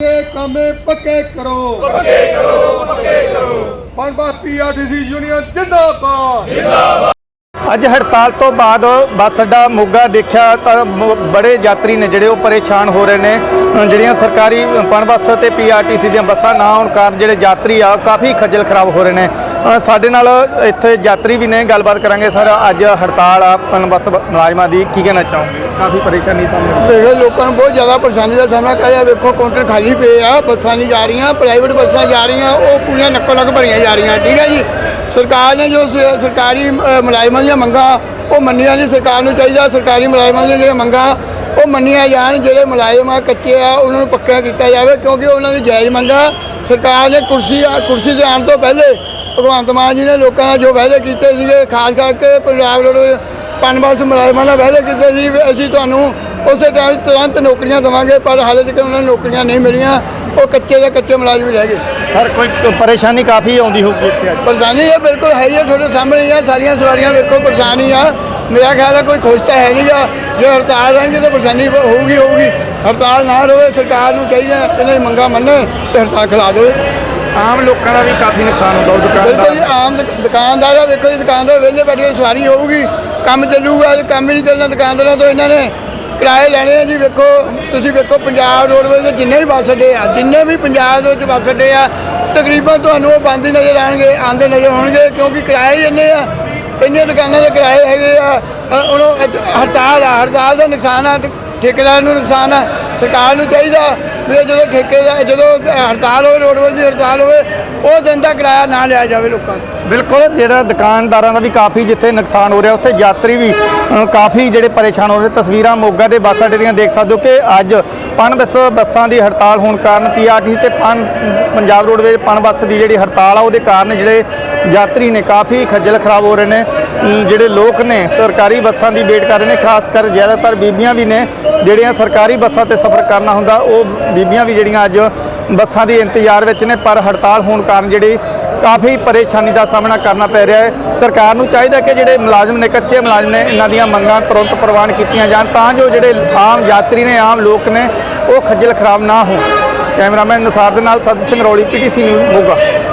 ਇਹ ਕੰਮੇ ਪੱਕੇ ਕਰੋ। ਪੱਕੇ ਕਰੋ ਪੱਕੇ ਕਰੋ। ਪਨਬਾ ਪੀਆਰਟੀਸੀ ਯੂਨੀਅਨ ਜਿੰਦਾਬਾਦ। ਅੱਜ ਹੜਤਾਲ ਤੋਂ ਬਾਅਦ ਬੱਸ ਅੱਡਾ ਮੋਗਾ ਦੇਖਿਆ ਤਾਂ ਮ- ਬੜੇ ਯਾਤਰੀ ਨੇ ਜਿਹੜੇ ਉਹ ਪਰੇਸ਼ਾਨ ਹੋ ਰਹੇ ਨੇ। ਅ, ਜਿਹੜੀਆਂ ਸਰਕਾਰੀ ਪਣ ਬੱਸ ਤੇ ਪੀਆਰਟੀਸੀ ਦੀਆਂ ਬੱਸਾਂ ਨਾ ਹੋਣ ਕਾਰਨ ਜਿਹੜੇ ਯਾਤਰੀ ਆ ਕਾਫੀ ਖੱਜਲ ਖਰਾਬ ਹੋ ਰਹੇ ਨੇ। ਸਾਡੇ ਨਾਲ ਇੱਥੇ ਯਾਤਰੀ ਵੀ ਨੇ, ਗੱਲਬਾਤ ਕਰਾਂਗੇ ਸਰ। ਅੱਜ ਹੜਤਾਲ ਆ ਪਣ ਬੱਸ ਮੁਲਾਜ਼ਮਾਂ ਦੀ ਕੀ ਕਹਿਣਾ ਚਾਹੋਗੇ? ਕਾਫੀ ਪਰੇਸ਼ਾਨੀ ਸਾਹਮਣੇ ਦੇਖੋ, ਲੋਕਾਂ ਨੂੰ ਬਹੁਤ ਜ਼ਿਆਦਾ ਪਰੇਸ਼ਾਨੀ ਦਾ ਸਾਹਮਣਾ ਕਰ ਰਿਹਾ ਵੇਖੋ, ਕਾਊਂਟਰ ਖਾਲੀ ਪਏ ਆ, ਬੱਸਾਂ ਨਹੀਂ ਜਾ ਰਹੀਆਂ ਪ੍ਰਾਈਵੇਟ ਬੱਸਾਂ ਜਾ ਰਹੀਆਂ, ਉਹ ਪੂਰੀਆਂ ਨੱਕੋ ਨੱਕ ਭਰੀਆਂ ਜਾ ਰਹੀਆਂ, ਠੀਕ ਹੈ ਜੀ? ਸਰਕਾਰ ਨੇ ਜੋ ਸਰਕਾਰੀ ਮੁਲਾਜ਼ਮਾਂ ਦੀਆਂ ਮੰਗਾਂ, ਉਹ ਮੰਨੀਆਂ ਨਹੀਂ। ਸਰਕਾਰ ਨੂੰ ਚਾਹੀਦਾ, ਸਰਕਾਰੀ ਮੁਲਾਜ਼ਮਾਂ ਦੀਆਂ ਜਿਹੜੀਆਂ ਮੰਗਾਂ ਉਹ ਮੰਨੀਆਂ ਜਾਣ ਜਿਹੜੇ ਮੁਲਾਜ਼ਮ ਆ ਕੱਚੇ ਆ ਉਹਨਾਂ ਨੂੰ ਪੱਕਾ ਕੀਤਾ ਜਾਵੇ ਕਿਉਂਕਿ ਉਹਨਾਂ ਦੀ ਜਾਇਜ਼ ਮੰਗਾਂ ਸਰਕਾਰ ਨੇ ਕੁਰਸੀ ਕੁਰਸੀ ਤੇ ਆਉਣ ਤੋਂ ਪਹਿਲੇ ਭਗਵੰਤ ਮਾਨ ਜੀ ਨੇ ਲੋਕਾਂ ਨਾਲ ਜੋ ਵਾਅਦੇ ਕੀਤੇ ਸੀਗੇ ਖਾਸ ਕਰਕੇ ਪੰਜਾਬ ਰੋਡ ਪਨਬਸ ਮੁਲਾਜ਼ਮਾਂ ਨਾਲ ਵਾਅਦੇ ਕੀਤੇ ਸੀ ਅਸੀਂ ਤੁਹਾਨੂੰ ਉਸੇ ਟਾਈਮ ਤੁਰੰਤ ਨੌਕਰੀਆਂ ਦੇਵਾਂਗੇ ਪਰ ਹਾਲੇ ਤੱਕ ਉਹਨਾਂ ਨੂੰ ਨੌਕਰੀਆਂ ਨਹੀਂ ਮਿਲੀਆਂ। ਉਹ ਕੱਚੇ ਦੇ ਕੱਚੇ ਮੁਲਾਜ਼ਮ ਰਹਿ ਗਏ। ਸਰ ਕੋਈ ਪਰੇਸ਼ਾਨੀ ਕਾਫੀ ਆਉਂਦੀ ਹੋਊਗੀ ਇੱਥੇ ਅੱਜ। ਪਰੇਸ਼ਾਨੀ ਇਹ ਬਿਲਕੁਲ ਹੈ ਹੀ ਹੈ ਤੁਹਾਡੇ ਸਾਹਮਣੇ ਹੀ ਆ ਸਾਰੀਆਂ ਸਵਾਰੀਆਂ ਵੇਖੋ ਪਰੇਸ਼ਾਨੀ ਆ। ਮੇਰਾ ਖਿਆਲ ਹੈ ਕੋਈ ਖੁਸ਼ ਤਾਂ ਹੈ ਨਹੀਂ ਗਾ ਜੇ ਹੜਤਾਲ ਰਹਿਣਗੇ ਤਾਂ ਪਰੇਸ਼ਾਨੀ ਹੋਊਗੀ ਹੋਊਗੀ। ਹੜਤਾਲ ਨਾ ਰਹੇ ਸਰਕਾਰ ਨੂੰ ਚਾਹੀਦਾ ਇਹਨਾਂ ਦੀ ਮੰਗਾਂ ਮੰਨੇ ਤੇ ਹੜਤਾਲ ਖਿਲਾ ਦੇਵੇ। ਆਮ ਲੋਕਾਂ ਦਾ ਵੀ ਕਾਫੀ ਨੁਕਸਾਨ ਹੁੰਦਾ ਉਹ ਬਿਲਕੁਲ ਜੀ ਦੁਕਾਨਦਾਰ ਆਮ ਦੁਕ- ਦੁਕਾਨਦਾਰ ਆ ਵੇਖੋ ਜੀ ਦੁਕਾਨਦਾਰ ਵਿਹਲੇ ਬੈਠ ਸਵਾਰੀ ਹੋਊਗੀ ਕੰਮ ਚੱਲੂਗਾ ਜੇ ਕੰਮ ਹੀ ਨਹੀਂ ਚੱਲਣਾ ਦੁਕਾਨਦਾਰਾਂ ਤੋਂ ਇਹਨਾਂ ਨੇ ਕਿਰਾਏ ਲੈਣੇ ਆ ਜੀ ਵੇਖੋ ਤੁਸੀਂ ਵੇਖੋ ਪੰਜਾਬ ਰੋਡਵੇਜ਼ ਦੇ ਜਿੰਨੇ ਵੀ ਬੱਸ ਅੱਡੇ ਆ ਜਿੰਨੇ ਵੀ ਪੰਜਾਬ ਦੇ ਵਿੱਚ ਬੱਸ ਅੱਡੇ ਆ ਤਕਰੀਬਨ ਤੁਹਾਨੂੰ ਉਹ ਬੰਦ ਹੀ ਨਜ਼ਰ ਆਣਗੇ ਆਂਦੇ ਨਜ਼ਰ ਆਉਣਗੇ ਕਿਉਂਕਿ ਕਿਰਾਏ ਹੀ ਇੰਨੇ ਆ। ਇੰਨੇ ਦੁਕਾਨਾਂ ਦੇ ਕਿਰਾਏ ਹੈਗੇ ਆ ਅ, ਹੁਣ ਹੜਤਾਲ ਆ ਹੜਤਾਲ ਦਾ ਨੁਕਸਾਨ ਆ ਤੇ ਠੇਕੇਦਾਰ ਨੂੰ ਨੁਕਸਾਨ ਆ ਸਰਕਾਰ ਨੂੰ ਚਾਹੀਦਾ ਵੀ ਜਦੋਂ ਠੇਕੇ ਜਦੋਂ ਹੜਤਾਲ ਹੋਵੇ ਰੋਡਵੇਜ਼ ਦੀ ਹੜਤਾਲ ਹੋਵੇ ਉਹ ਦਿਨ ਦਾ ਕਿਰਾਇਆ ਨਾ ਲਿਆ ਜਾਵੇ ਲੋਕਾਂ ਤੋਂ ਬਿਲਕੁਲ, ਜਿਹੜਾ ਦੁਕਾਨਦਾਰਾਂ ਦਾ ਵੀ ਕਾਫੀ ਜਿੱਥੇ ਨੁਕਸਾਨ ਹੋ ਰਿਹਾ, ਉੱਥੇ ਯਾਤਰੀ ਵੀ ਕਾਫੀ ਜਿਹੜੇ ਪਰੇਸ਼ਾਨ ਹੋ ਰਹੇ ਤਸਵੀਰਾਂ ਮੋਗਾ ਦੇ ਬੱਸ ਅੱਡੇ ਦੀਆਂ ਦੇਖ ਸਕਦੇ ਹੋ ਕਿ ਅੱਜ ਪਣ ਬੱਸ, ਬੱਸਾਂ ਦੀ ਹੜਤਾਲ ਹੋਣ ਕਾਰਨ ਪੀਆਰਟੀ ਤੇ ਪਣ, ਪੰਜਾਬ ਰੋਡਵੇਜ਼ ਪਣ ਬੱਸ ਦੀ ਜਿਹੜੀ ਹੜਤਾਲ ਆ, ਉਹਦੇ ਕਾਰਨ ਜਿਹੜੇ ਯਾਤਰੀ ਨੇ ਕਾਫੀ ਖੱਜਲ ਖਰਾਬ ਹੋ ਰਹੇ ਨੇ। ਜਿਹੜੇ ਲੋਕ ਨੇ, ਸਰਕਾਰੀ ਬੱਸਾਂ ਦੀ ਵੇਟ ਕਰ ਰਹੇ ਨੇ, ਖਾਸ ਕਰ ਜ਼ਿਆਦਾਤਰ ਬੀਬੀਆਂ ਵੀ ਨੇ, ਜਿਹੜੀਆਂ ਸਰਕਾਰੀ ਬੱਸਾਂ ਤੇ ਸਫ਼ਰ ਕਰਨਾ ਹੁੰਦਾ, ਉਹ ਬੀਬੀਆਂ ਵੀ ਜਿਹੜੀਆਂ ਅੱਜ ਬੱਸਾਂ ਦੇ ਇੰਤਜ਼ਾਰ ਵਿੱਚ ਨੇ, ਪਰ ਹੜਤਾਲ ਹੋਣ ਕਾਰਨ ਜਿਹੜੀ ਕਾਫੀ ਪਰੇਸ਼ਾਨੀ ਦਾ ਸਾਹਮਣਾ ਕਰਨਾ ਪੈ ਰਿਹਾ ਹੈ। ਸਰਕਾਰ ਨੂੰ ਚਾਹੀਦਾ ਕਿ ਜਿਹੜੇ ਮੁਲਾਜ਼ਮ ਨੇ, ਕੱਚੇ ਮੁਲਾਜ਼ਮ ਨੇ, ਇਹਨਾਂ ਦੀਆਂ ਮੰਗਾਂ ਤੁਰੰਤ ਪ੍ਰਵਾਨ ਕੀਤੀਆਂ ਜਾਣ ਤਾਂ ਜੋ ਜਿਹੜੇ ਆਮ ਯਾਤਰੀ ਨੇ, ਆਮ ਲੋਕ ਨੇ, ਉਹ ਖੱਜਲ ਖਰਾਬ ਨਾ ਹੋਣ। ਕੈਮਰਾਮੈਨ ਨਸਾਰ ਦੇ ਨਾਲ ਸਤਿ ਸਿੰਘ ਰੌਲੀ, ਪੀਟੀਸੀ ਨਿਊਜ਼, ਮੋਗਾ।